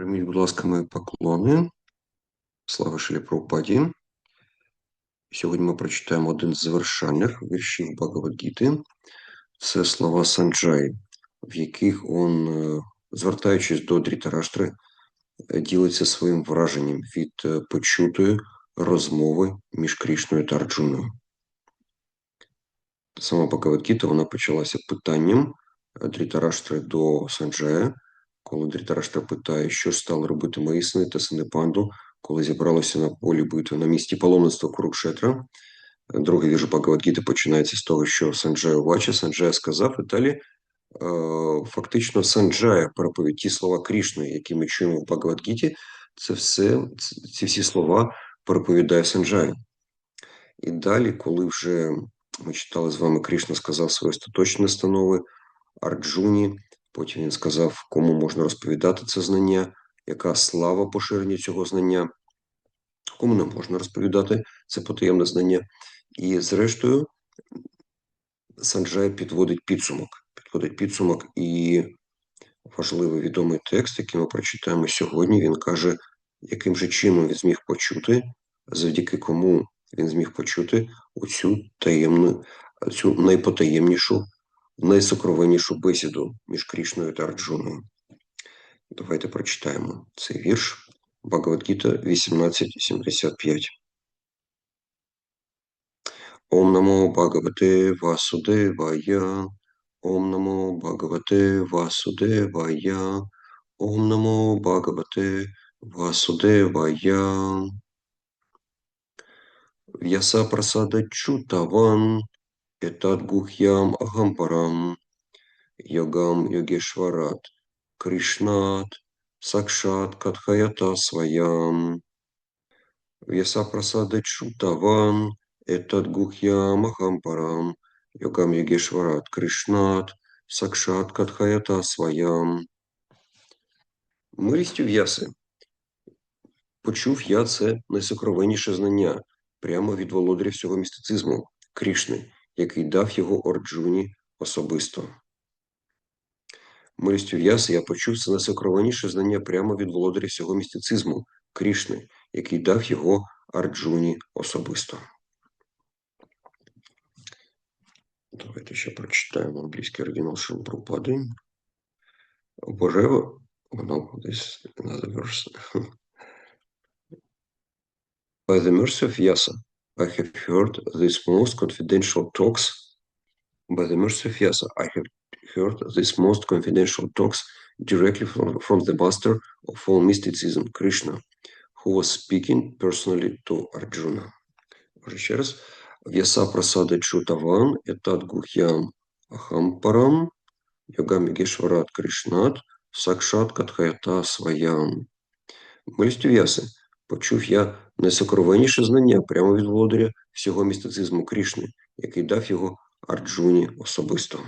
Прийміть, будь ласка, мої поклони. Слава Шилі Сьогодні ми прочитаємо один з завершальних віршів Багавадгіти. Це слова Санджаї, в яких він, е, звертаючись до Дрітараштри, ділиться своїм враженням від е, почутої розмови між Крішною та Арджуною. Сама Багавадгіта вона почалася питанням Дрітараштри до Санджая, коли Дрітараштра питає, що ж стали робити мої сини та сини панду, коли зібралося на полі битви на місці паломництва Курукшетра. Другий вірш Багавадгіти починається з того, що Санджая бачить, Санджая сказав, і далі е, фактично Санджая переповідь ті слова Крішни, які ми чуємо в Багавадгіті, це все, ці всі слова переповідає Санджая. І далі, коли вже ми читали з вами, Крішна сказав свої остаточні настанови Арджуні, потім він сказав, кому можна розповідати це знання, яка слава поширення цього знання, кому не можна розповідати це потаємне знання. І, зрештою, Санджай підводить підсумок. Підводить підсумок і важливий відомий текст, який ми прочитаємо сьогодні. Він каже, яким же чином він зміг почути, завдяки кому він зміг почути оцю таємну, цю найпотаємнішу, найсокровеннішу бесіду між Крішною та Арджуною. Давайте прочитаємо цей вірш Багавадгіта 1875. Ом намо Бхагавате Васудевая. Ом намо Бхагавате Васудевая. Ом намо Бхагавате Васудевая. В'яса прасада чутаван. Етат гухям агампарам. Йогам йогешварат. Кришнат. Сакшат катхаята своям. В'яса прасада чутаван. Этот Гухья Махампарам, Йогам Йогешварат Кришнат, Сакшат Катхаята Своям. Милістю в'яси. Почув я це найсокровенніше знання прямо від володаря всього містицизму Крішни, який дав його Орджуні особисто. Милістю в'яси я почув це найсокровенніше знання прямо від володаря всього містицизму Крішни, який дав його Арджуні особисто. Давайте ще прочитаємо англійський оригінал Шилпрупади. Боже, воно десь verse. By the mercy of Yasa, I have heard these most confidential talks. By the mercy of Yasa, I have heard these most confidential talks directly from, from the master of all mysticism, Krishna, who was speaking personally to Arjuna. Може ще раз. В'яса прасада чутаван, етат гухям ахампарам, йогам Йогешварат Кришнат, сакшат катхаята своям. Милістю в'яси Почув я найсокровенніше знання прямо від володаря всього містицизму Крішни, який дав його Арджуні особисто.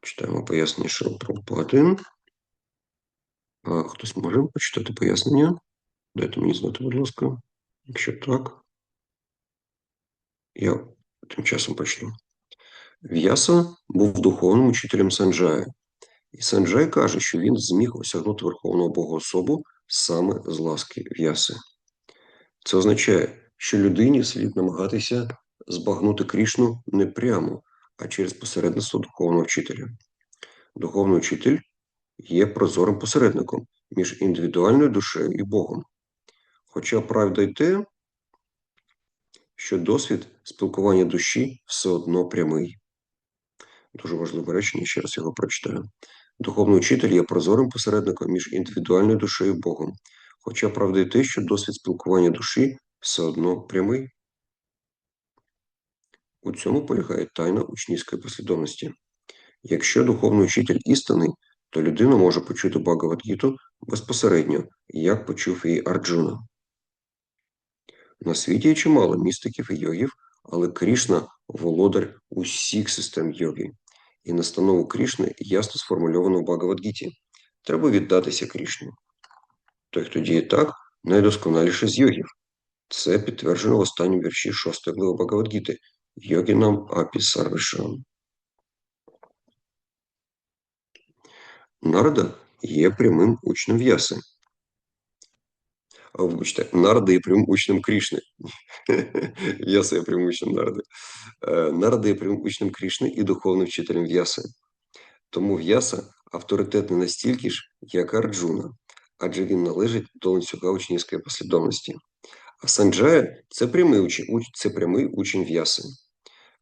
Читаємо пояснення Шилпрапади. Хтось може почитати пояснення? Дайте мені знати, будь ласка, якщо так. Я тим часом почну. В'яса був духовним учителем Санджая, і Санджай каже, що він зміг осягнути Верховного Богоособу саме з ласки В'яси. Це означає, що людині слід намагатися збагнути Крішну не прямо, а через посередництво духовного вчителя. Духовний вчитель є прозорим посередником між індивідуальною душею і Богом. Хоча правда й те, що досвід спілкування душі все одно прямий. Дуже важливе речення, ще раз його прочитаю. Духовний учитель є прозорим посередником між індивідуальною душею і Богом. Хоча правда й те, що досвід спілкування душі все одно прямий. У цьому полягає тайна учнівської послідовності. Якщо духовний учитель істинний, то людина може почути Багавадгіту безпосередньо, як почув її Арджуна. На світі є чимало містиків і йогів, але Крішна володар усіх систем йоги. І настанову Крішни ясно сформульовано в Багавадгіті. Треба віддатися Крішні. Той, хто діє так, найдосконаліше з йогів. Це підтверджено в останньому вірші 6 глави Багавадгіти Йогінам Апі Сарвишам. Нарада є прямим учнем В'яси. Вибачте, Нарда є учнем Крішни. В'яса є учнем Нарди. Нарда є прямим учнем Крішни і духовним вчителем В'яси. Тому В'яса авторитетний настільки ж, як Арджуна, адже він належить до ланцюга учнівської послідовності. А Санджая це прямий учень, це прямий учень В'яси.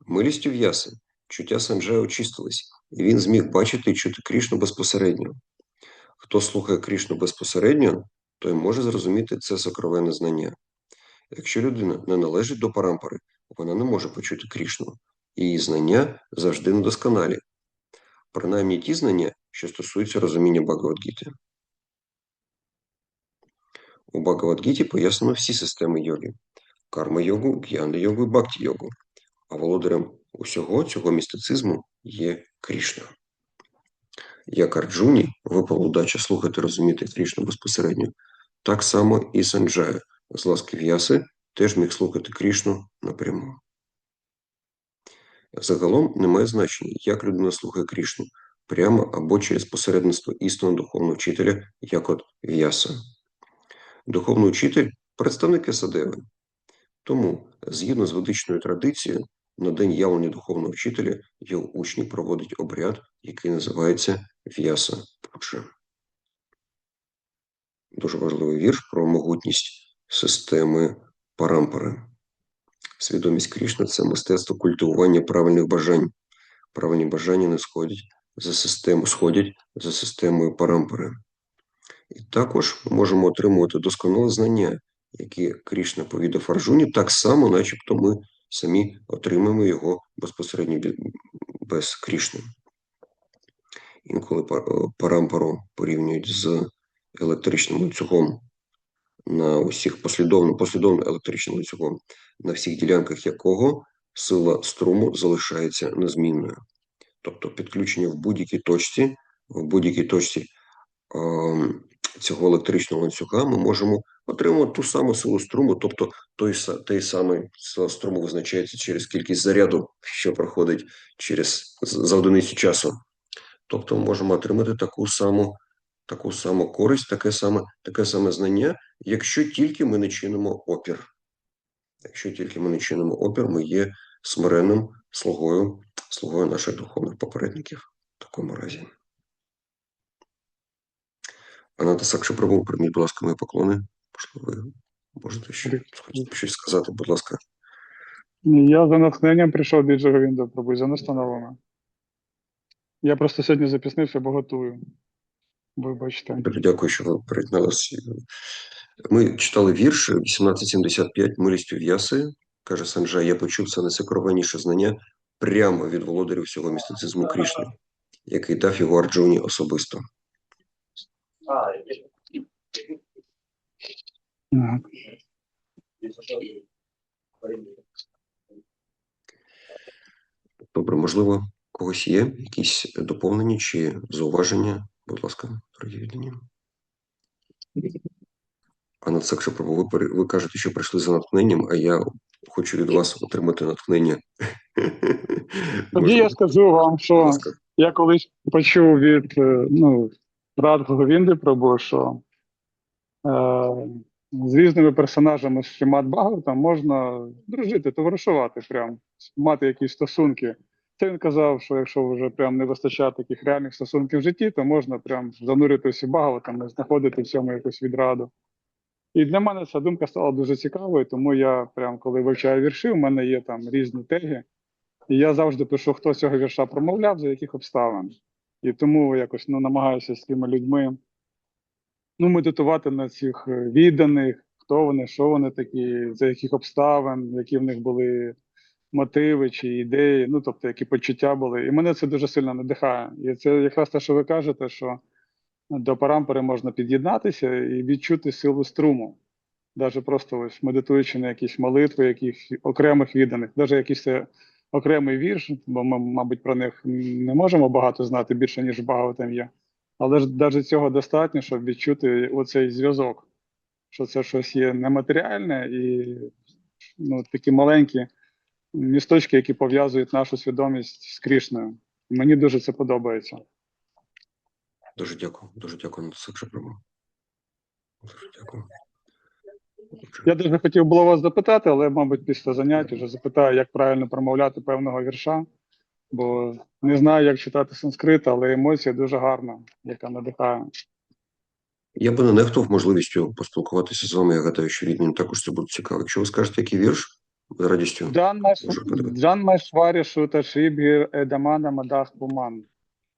Милістю В'яси чуття Санджая очистились, і він зміг бачити і чути Крішну безпосередньо. Хто слухає Крішну безпосередньо, той може зрозуміти це сокровенне знання. Якщо людина не належить до парампори, вона не може почути Крішну, її знання завжди недосконалі. Принаймні ті знання, що стосуються розуміння Багавадгіти. У Багавадгіті пояснено всі системи йоги: карма-йогу, г'яна-йогу і бхакті-йогу. А володарем усього цього містицизму є Крішна. Як Арджуні випала удача слухати розуміти Крішну безпосередньо, так само і Санджая з ласки В'яси теж міг слухати Крішну напряму. Загалом немає значення, як людина слухає Крішну, прямо або через посередництво істинного духовного вчителя, як от В'яса. Духовний учитель представник Есадеви. Тому, згідно з ведичною традицією, на день явлення духовного вчителя його учні проводять обряд, який називається В'яса Пуджа. Дуже важливий вірш про могутність системи парампари. Свідомість Крішна це мистецтво культивування правильних бажань. Правильні бажання не сходять за систему, сходять за системою парампари. І також ми можемо отримувати досконале знання, які Крішна повідав Арджуні, так само, начебто ми самі отримаємо його безпосередньо без Крішни. Інколи е, парампару порівнюють з електричним ланцюгом на усіх послідовно, послідовно електричним ланцюгом, на всіх ділянках якого сила струму залишається незмінною. Тобто підключення в будь-якій точці, в будь-якій точці ем, цього електричного ланцюга ми можемо отримувати ту саму силу струму, тобто той, той самий сила струму визначається через кількість заряду, що проходить через за одиницю часу. Тобто ми можемо отримати таку саму, таку саму користь, таке саме, таке саме знання, якщо тільки ми не чинимо опір. Якщо тільки ми не чинимо опір, ми є смиренним слугою, слугою наших духовних попередників в такому разі. Аната Сакша Прабу, прийміть, будь ласка, мої поклони. Можливо, ви можете ще щось сказати, будь ласка. Я за натхненням прийшов від Джаговінда Прабу, і за настановами. Я просто сьогодні запіснився, бо готую. Вибачте. Дуже дякую, що ви приєдналися. Ми читали вірш 1875 милістю В'яси. Каже Санджа, я почув це найсокровенніше знання прямо від володарів всього містицизму Крішни, який дав його Арджуні особисто. Добре, можливо, когось є якісь доповнення чи зауваження? Будь ласка, дорогі віддані. Анна Сакша Прабу, ви, пере- ви кажете, що прийшли за натхненням, а я хочу від вас отримати натхнення. Тоді я скажу вам, що я колись почув від е, ну, Радху Вінди Прабу, що е, з різними персонажами з Шимат Бхагаватам можна дружити, товаришувати, прям, мати якісь стосунки. Це він казав, що якщо вже прям не вистачає таких реальних стосунків в житті, то можна прям зануритися і знаходити в цьому якусь відраду. І для мене ця думка стала дуже цікавою, тому я прям коли вивчаю вірші, у мене є там різні теги. І я завжди пишу, хто цього вірша промовляв, за яких обставин. І тому якось ну, намагаюся з тими людьми ну, медитувати на цих е, відданих, хто вони, що вони такі, за яких обставин, які в них були мотиви чи ідеї, ну тобто які почуття були. І мене це дуже сильно надихає. І це якраз те, що ви кажете, що до парампори можна під'єднатися і відчути силу струму. Навіть просто ось медитуючи на якісь молитви, яких окремих відданих, навіть якийсь окремий вірш, бо ми, мабуть, про них не можемо багато знати більше, ніж багато там є. Але ж навіть цього достатньо, щоб відчути оцей зв'язок, що це щось є нематеріальне і ну, такі маленькі місточки, які пов'язують нашу свідомість з Крішною. Мені дуже це подобається. Дуже дякую. Дуже дякую. Дуже дякую. Я дуже хотів було вас запитати, але, мабуть, після занять вже запитаю, як правильно промовляти певного вірша, бо не знаю, як читати санскрит, але емоція дуже гарна, яка надихає. Я би не нехтував можливістю поспілкуватися з вами. Я гадаю, що рідним також це буде цікаво. Якщо ви скажете, який вірш, з радістю. Джан Маш- Можу подивитися. Джан Майшварі Шута Едамана Мадах Пуман.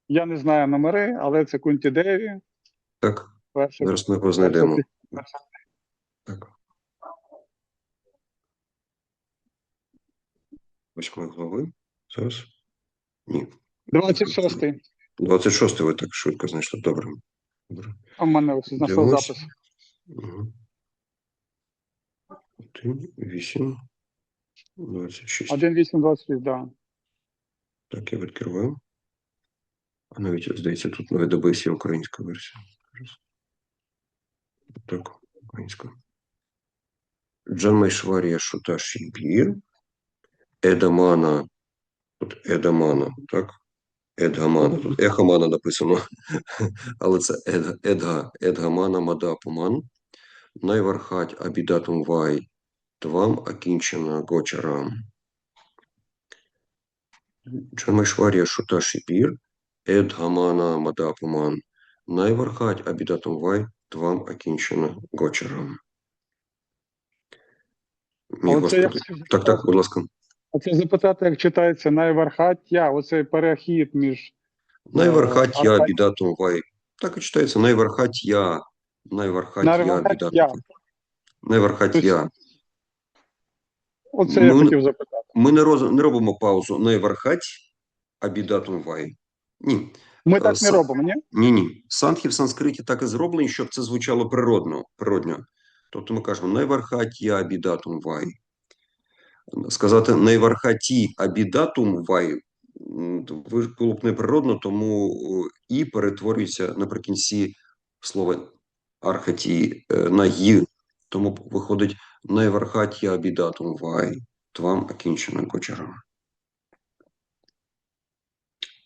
Я не знаю номери, але це Кунті Деві. Так, Перший, зараз ми його знайдемо. Так. Восьмої глави. Зараз. Ні. 26-й. 26 ви так швидко знайшли. Добре. Добре. А в мене ось знайшов запис. Угу. 1, 8, 26. 1.8.26, да. Так, я відкриваю. А навіть, здається, тут на ВДБС є українська версія. Так, українська. Джанмайшварія Шута Шібір. Едамана. Тут Едамана, так? Едгамана. Тут Ехамана написано. Але це Едга. Едгамана Мадапуман. Найвархать Абідатум Вай. Твам Акінчена Гочарам. Джанмайшварія Шута Шібір. Едгамана Мадапуман. Найвархать Абідатум Вай. Твам Акінчена Гочарам. Мій оце як Господи. Так, так, будь ласка. Оце запитати, як читається найвархаття, оцей перехід між Найвархать я вай. Так і читається. Найвархать я. Найвархать я Найвархать я. Найвархать Тобто- я. Оце я Ну, хотів запитати. Ми не, роз, не робимо паузу. Найвархать абідатум вай. Ні. Ми Е, так не робимо, ні? Ні, ні. Санхи в санскриті так і зроблені, щоб це звучало природно. природньо. Тобто ми кажемо найвархать я абідатум вай. Сказати найвархаті абідатум вай м, то було б неприродно, тому і перетворюється наприкінці слова архаті е, на ї. Тому виходить найвархатія абідатум вай. Твам акінчена гочарам.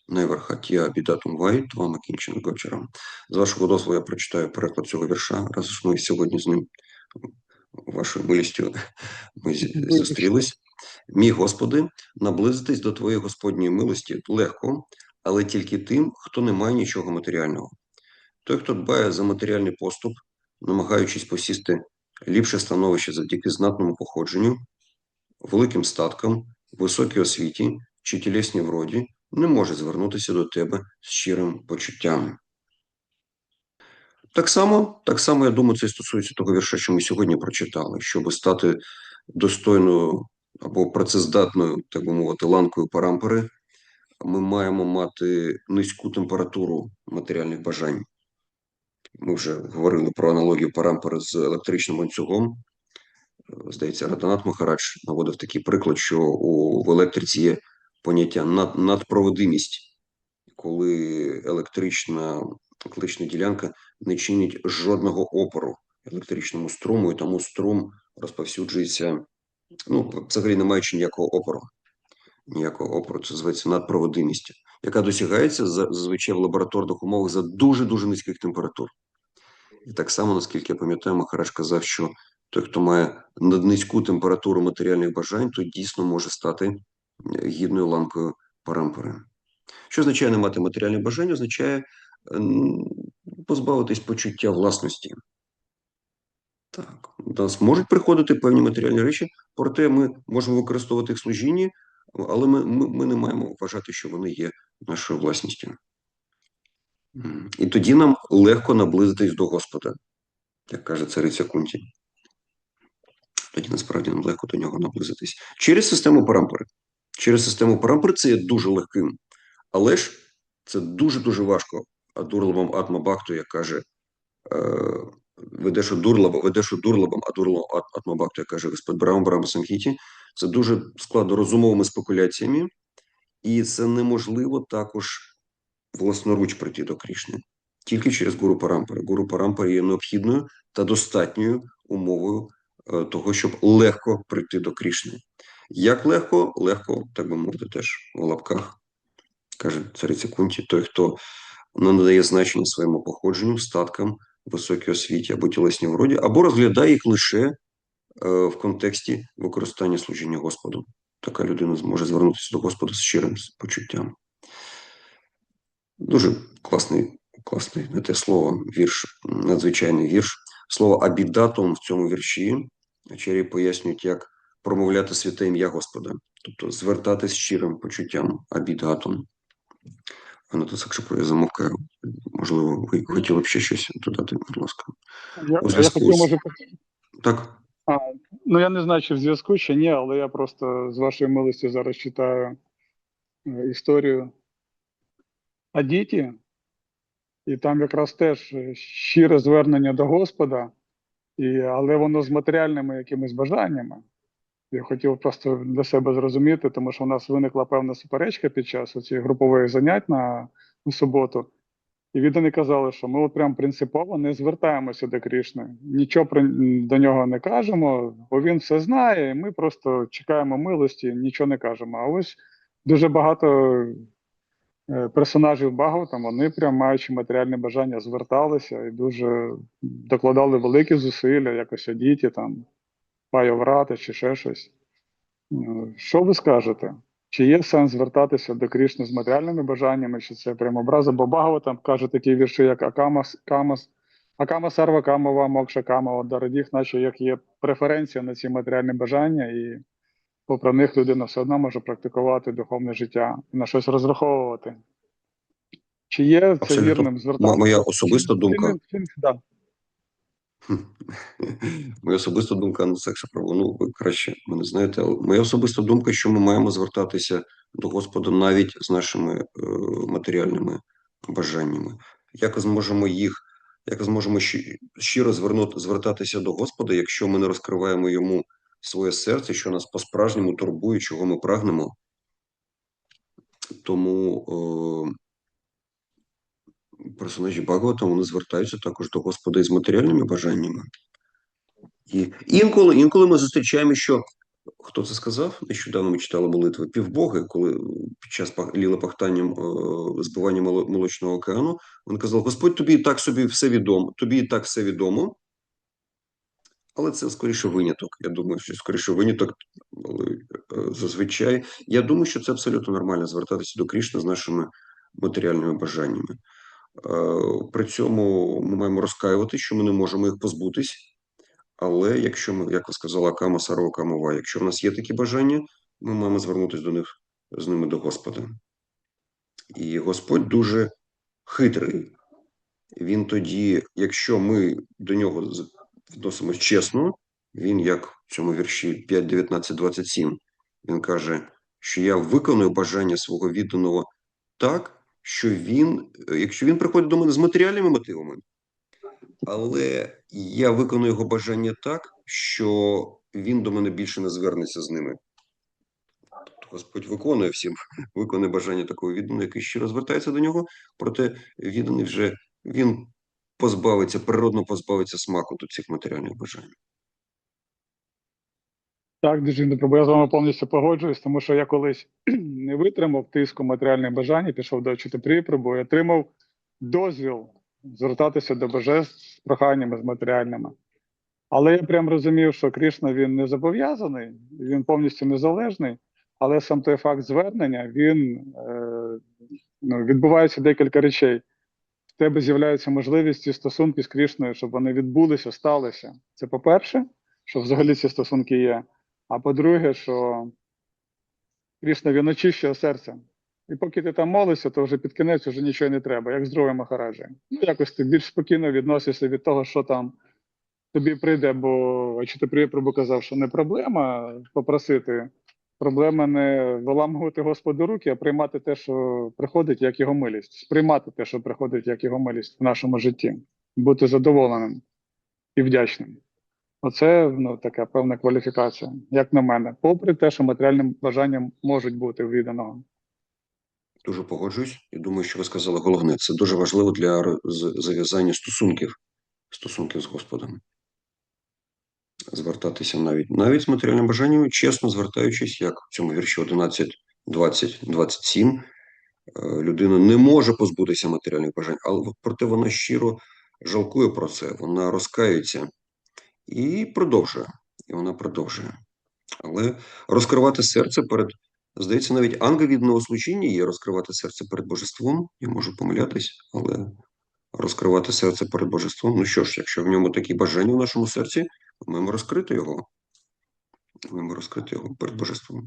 Найвархатія абідатум вай. Твам акінчена гочарам. З вашого дозволу я прочитаю переклад цього вірша, раз уж ми сьогодні з ним вашою милістю ми зустрілись. Мій Господи, наблизитись до Твоєї Господньої милості легко, але тільки тим, хто не має нічого матеріального. Той, хто дбає за матеріальний поступ, намагаючись посісти ліпше становище завдяки знатному походженню, великим статкам, високій освіті чи тілесній вроді, не може звернутися до тебе з щирим почуттям. Так само, так само, я думаю, це стосується того вірша, що ми сьогодні прочитали, щоб стати достойною або працездатною, так би мовити, ланкою парампори, ми маємо мати низьку температуру матеріальних бажань. Ми вже говорили про аналогію парампори з електричним ланцюгом. Здається, Раданат Махарадж наводив такий приклад, що у, в електриці є поняття над, надпроводимість, коли електрична, електрична ділянка не чинить жодного опору електричному струму, і тому струм розповсюджується, ну, взагалі не маючи ніякого опору. Ніякого опору, це зветься надпроводимість, яка досягається зазвичай в лабораторних умовах за дуже-дуже низьких температур. І так само, наскільки я пам'ятаю, Махараш казав, що той, хто має наднизьку температуру матеріальних бажань, то дійсно може стати е, гідною ланкою парампори. Що означає не мати матеріальних бажань? Означає позбавитись почуття власності. Так, до нас можуть приходити певні матеріальні речі, проте ми можемо використовувати їх служінні, але ми, ми, ми не маємо вважати, що вони є нашою власністю. І тоді нам легко наблизитись до Господа, як каже цариця Кунті. Тоді насправді нам легко до нього наблизитись. Через систему парампори. Через систему парампори це є дуже легким. Але ж це дуже-дуже важко. А дурлабам атма бхакту, як каже, е, ведеш у дурлаба, ведеш у дурлабам, а дурлабам атма бхакту, як каже Господь Брама Брама Самхіті, це дуже складно розумовими спекуляціями, і це неможливо також власноруч прийти до Крішни. Тільки через гуру парампори. Гуру парампори є необхідною та достатньою умовою е, того, щоб легко прийти до Крішни. Як легко? Легко, так би мовити, теж у лапках, каже цариця Кунті, той, хто не надає значення своєму походженню, статкам, високій освіті або тілесній вроді, або розглядає їх лише в контексті використання служіння Господу. Така людина зможе звернутися до Господа з щирим почуттям. Дуже класний, класний, не те слово, вірш, надзвичайний вірш. Слово абідатом в цьому вірші Чері пояснюють, як промовляти святе ім'я Господа, тобто звертатись щирим почуттям абідатом. Анатолій Сакшапро, я замовкаю. Можливо, ви хотіли б ще щось додати, будь ласка. Я, я хотів, може, Так, А, ну я не знаю, чи в зв'язку чи ні, але я просто з вашої милості зараз читаю е, історію Адіті, і там якраз теж е, щире звернення до Господа, і, але воно з матеріальними якимись бажаннями. Я хотів просто для себе зрозуміти, тому що у нас виникла певна суперечка під час цих групових занять на у суботу. І віддані казали, що ми от прям принципово не звертаємося до Крішни, нічого про до нього не кажемо, бо він все знає, і ми просто чекаємо милості, нічого не кажемо. А ось дуже багато е, персонажів Багаватам, вони прям маючи матеріальне бажання, зверталися і дуже докладали великі зусилля, якось одіті там, пайоврати чи ще щось. Ну, Що ви скажете? Чи є сенс звертатися до Крішни з матеріальними бажаннями, чи це прямо образа? Бо Багава там каже такі вірші, як Акамас, Камас, Акама Сарва Камова, Мокша Камова, Дарадіх, наче як є преференція на ці матеріальні бажання, і попри них людина все одно може практикувати духовне життя і на щось розраховувати. Чи є це Абсолютно. вірним звертатися? Моя особиста Чи- думка. чи- чи- да. Моя особиста думка на секса право. Ну, ви краще мене знаєте, але моя особиста думка, що ми маємо звертатися до Господа навіть з нашими е, матеріальними бажаннями. Як зможемо їх, як зможемо щиро звернути, звертатися до Господа, якщо ми не розкриваємо йому своє серце, що нас по-справжньому турбує, чого ми прагнемо. Тому е, персонажі Багавата, вони звертаються також до Господа із матеріальними бажаннями. І інколи, інколи ми зустрічаємо, що хто це сказав? Нещодавно ми читали молитви півбоги, коли під час пах- ліли пахтанням е, збивання молочного океану, він казав: Господь, тобі і так собі все відомо, тобі і так все відомо. Але це скоріше виняток. Я думаю, що скоріше виняток, але е, зазвичай. Я думаю, що це абсолютно нормально звертатися до Крішни з нашими матеріальними бажаннями. Е, При цьому ми маємо розкаювати, що ми не можемо їх позбутись. Але якщо ми, як ви сказала, кама сарова камова, якщо в нас є такі бажання, ми маємо звернутися до них з ними до Господа. І Господь дуже хитрий. Він тоді, якщо ми до нього відносимось чесно, він, як в цьому вірші 5, 19, 27, він каже, що я виконую бажання свого відданого так, що він, е, якщо він приходить до мене з матеріальними мотивами, але я виконую його бажання так, що він до мене більше не звернеться з ними. Тобто Господь виконує всім, виконує бажання такого відданого, який щиро звертається до нього, проте відданий вже він позбавиться, природно позбавиться смаку до цих матеріальних бажань. Так, дуже добре, бо я з вами повністю погоджуюсь, тому що я колись не витримав тиску матеріальних бажань, пішов до вчителі і отримав дозвіл звертатися до божеств з проханнями з матеріальними. Але я прям розумів, що Кришна він не зобов'язаний, він повністю незалежний, але сам той факт звернення він е, ну, відбувається декілька речей. В тебе з'являється можливість ці стосунки з Крішною, щоб вони відбулися, сталися. Це по-перше, що взагалі ці стосунки є. А по-друге, що Крішна він очищує серце. І поки ти там молишся, то вже під кінець вже нічого не треба, як здоров'я Махараджі. Ну, якось ти більш спокійно відносишся від того, що там тобі прийде, бо Читапрія Прабу казав, що не проблема попросити. Проблема не виламувати Господу руки, а приймати те, що приходить, як його милість. Сприймати те, що приходить, як його милість в нашому житті, бути задоволеним і вдячним. Оце ну, така певна кваліфікація, як на мене, попри те, що матеріальним бажанням можуть бути відданого. Дуже погоджуюсь і думаю, що ви сказали головне. Це дуже важливо для зав'язання стосунків, стосунків з Господом. Звертатися навіть навіть з матеріальним бажанням, чесно звертаючись, як в цьому вірші 11, 20, 27, е, людина не може позбутися матеріальних бажань, але проте вона щиро жалкує про це, вона розкаюється і продовжує. І вона продовжує. Але розкривати серце перед, здається, навіть ангелівного служіння є розкривати серце перед божеством. Я можу помилятись, але розкривати серце перед божеством. Ну що ж, якщо в ньому такі бажання в нашому серці, ми маємо розкрити його. Ми маємо розкрити його перед божеством.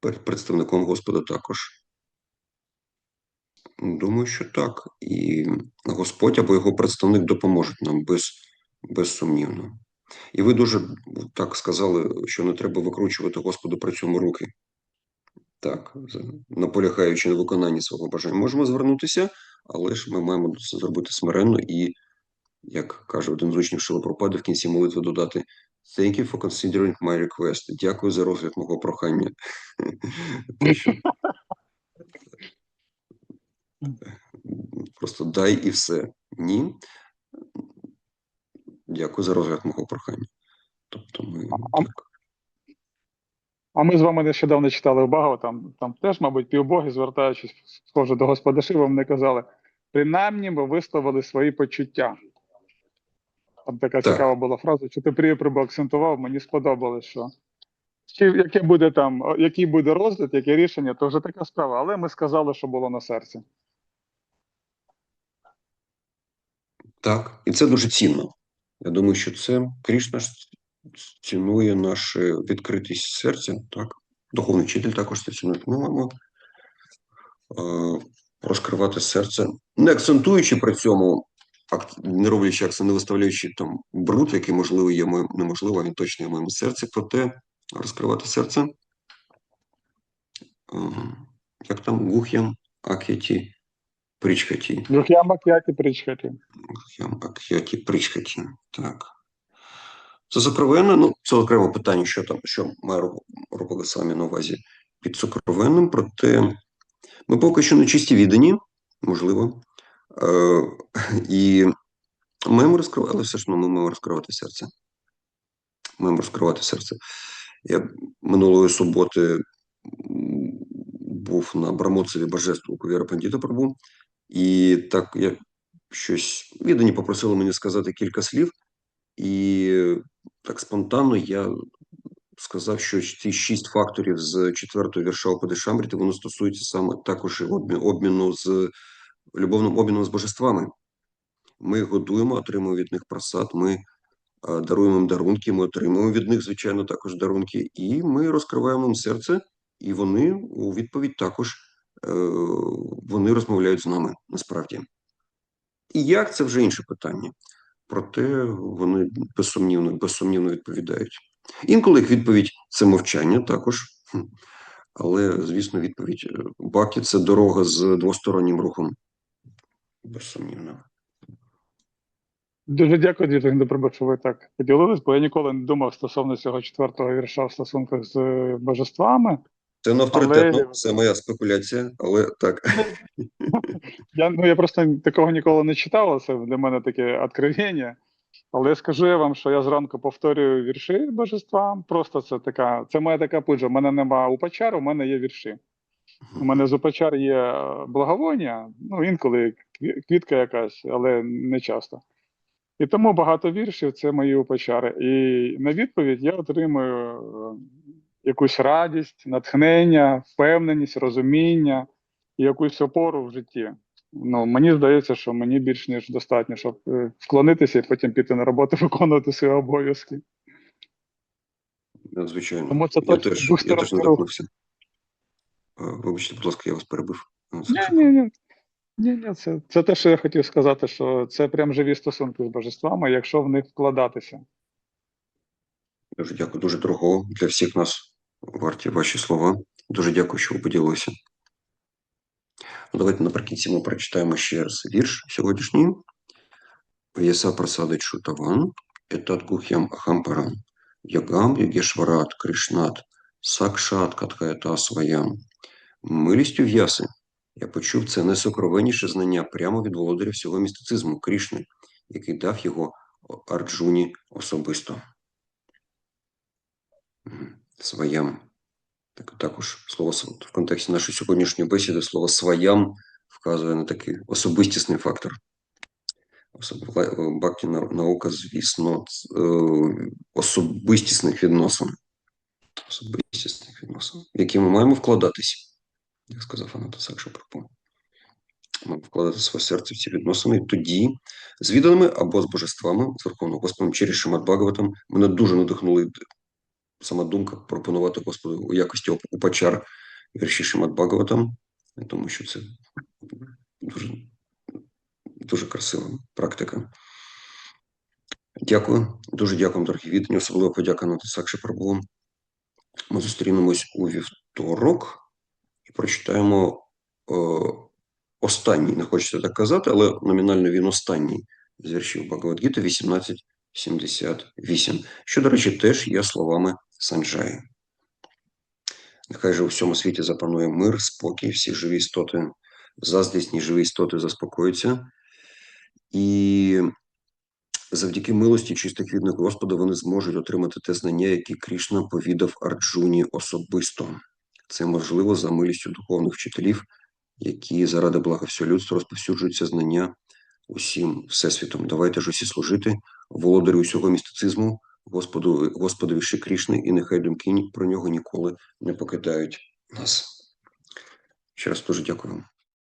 Перед представником Господа також. Думаю, що так. І Господь або його представник допоможуть нам без, безсумнівно. І ви дуже так сказали, що не треба викручувати Господу при цьому руки. Так, наполягаючи на виконанні свого бажання. Можемо звернутися, але ж ми маємо це зробити смиренно і, як каже один з учнів Шилопропади, в кінці молитви додати Thank you for considering my request. Дякую за розгляд мого прохання. Просто дай і все. Ні. Дякую за розгляд мого прохання. Тобто ми А- так. А ми з вами нещодавно читали в там, там теж, мабуть, півбоги, звертаючись схоже до Господа Шива, вони казали, принаймні ми висловили свої почуття. Там така Так. цікава була фраза, що ти приприбо акцентував, мені сподобалось, що чи яке буде там, який буде розгляд, яке рішення, то вже така справа. Але ми сказали, що було на серці. Так, і це дуже цінно. Я думаю, що це Крішна цінує нашу відкритість серця, так. Духовний вчитель також це цінує. Ми маємо е, розкривати серце, не акцентуючи при цьому, не роблячи акцент, не виставляючи там бруд, який можливо є моїм, неможливо, він точно є в моєму серці, проте розкривати серце. Е, як там Гух'ям, Ак'яті, Причкаті. Дух'я мак'яті причхаті. Ям Ак'яті Причкаті. Так. Це сокровенне, ну, це окреме питання, що там, що має робити самі на увазі під сокровенним, проте ми поки що не чисті віддані, можливо. Е, і маємо розкривати, але все ж ну, ми маємо розкривати серце. Маємо розкривати серце. Я минулої суботи був на Брамоцеві божеств у Кувіра Пандіта Прабу, і так я щось віддані попросили мені сказати кілька слів, і так спонтанно я сказав, що ці шість факторів з четвертого вірша Опадешамріти, воно стосується саме також обміну з любовним обміном з божествами. Ми годуємо, отримуємо від них просад, ми даруємо їм дарунки, ми отримуємо від них, звичайно, також дарунки, і ми розкриваємо їм серце, і вони у відповідь також вони розмовляють з нами насправді. І як це вже інше питання. Проте вони безсумнівно, безсумнівно відповідають. Інколи їх відповідь це мовчання також. Але, звісно, відповідь е, Бакі це дорога з двостороннім рухом. Безсумнівно. Дуже дякую, Дмитро Гіндоприбо, що ви так поділились, бо я ніколи не думав стосовно цього четвертого вірша в стосунках з е, божествами. Це не авторитетно, Але- це моя спекуляція, але так. Я, ну, я просто такого ніколи не читав, це для мене таке откровення. Але я скажу я вам, що я зранку повторюю вірші божества. Просто це така, це моя така пуджа. У мене нема упачар, у мене є вірші. У мене з упачар є е, благовоння, ну інколи квітка якась, але не часто. І тому багато віршів це мої упачари. І на відповідь я отримую е, якусь радість, натхнення, впевненість, розуміння і якусь опору в житті. Ну, мені здається, що мені більш ніж достатньо, щоб е, вклонитися і потім піти на роботу, виконувати свої обов'язки. Звичайно. Тому це я теж, я теж надихнувся. Е, Вибачте, будь ласка, я вас перебив. Е, Ні, ні, ні. Ні, ні, це, це те, що я хотів сказати, що це прям живі стосунки з божествами, якщо в них вкладатися. Дуже дякую, дуже дорого для всіх нас варті ваші слова. Дуже дякую, що ви поділилися. Ну, давайте наприкінці ми прочитаємо ще раз вірш сьогоднішній. Яса прасадить шутаван, етат гухям ахампаран, ягам йогешварат кришнат, сакшат катхаята своям. Милістю в'яси я почув це найсокровенніше знання прямо від володаря всього містицизму Крішни, який дав його Арджуні особисто. Своям. Так, також слово в контексті нашої сьогоднішньої бесіди слово своям вказує на такий особистісний фактор. Особливо Бакті наука, звісно, е, особистісних відносин. Особистісних відносин, в які ми маємо вкладатись, як сказав Анатолій Сакша Пропо. Маємо вкладати своє серце в ці відносини. Тоді з відданими або з божествами, з Верховним Господом через Шимат Бхагаватам, мене дуже надихнули сама думка пропонувати Господу у якості упачар вірші Шимат Багаватам, тому що це дуже, дуже красива практика. Дякую, дуже дякую, дорогі віддані. Особливо подяка на Сакші Прабу. Ми зустрінемось у вівторок і прочитаємо е, останній, не хочеться так казати, але номінально він останній з віршів Багавадгіта, 18 78, що, до речі, теж є словами Санджаї. Нехай же у всьому світі запанує мир, спокій, всі живі істоти, заздрісні живі істоти заспокоються. І завдяки милості чистих відних Господа вони зможуть отримати те знання, яке Крішна повідав Арджуні особисто. Це можливо за милістю духовних вчителів, які заради блага всього людства розповсюджуються знання усім всесвітом. Давайте ж усі служити володарю усього містицизму, Господу, Господові Крішни, і нехай думки про нього ніколи не покидають нас. Ще раз дуже дякую. вам.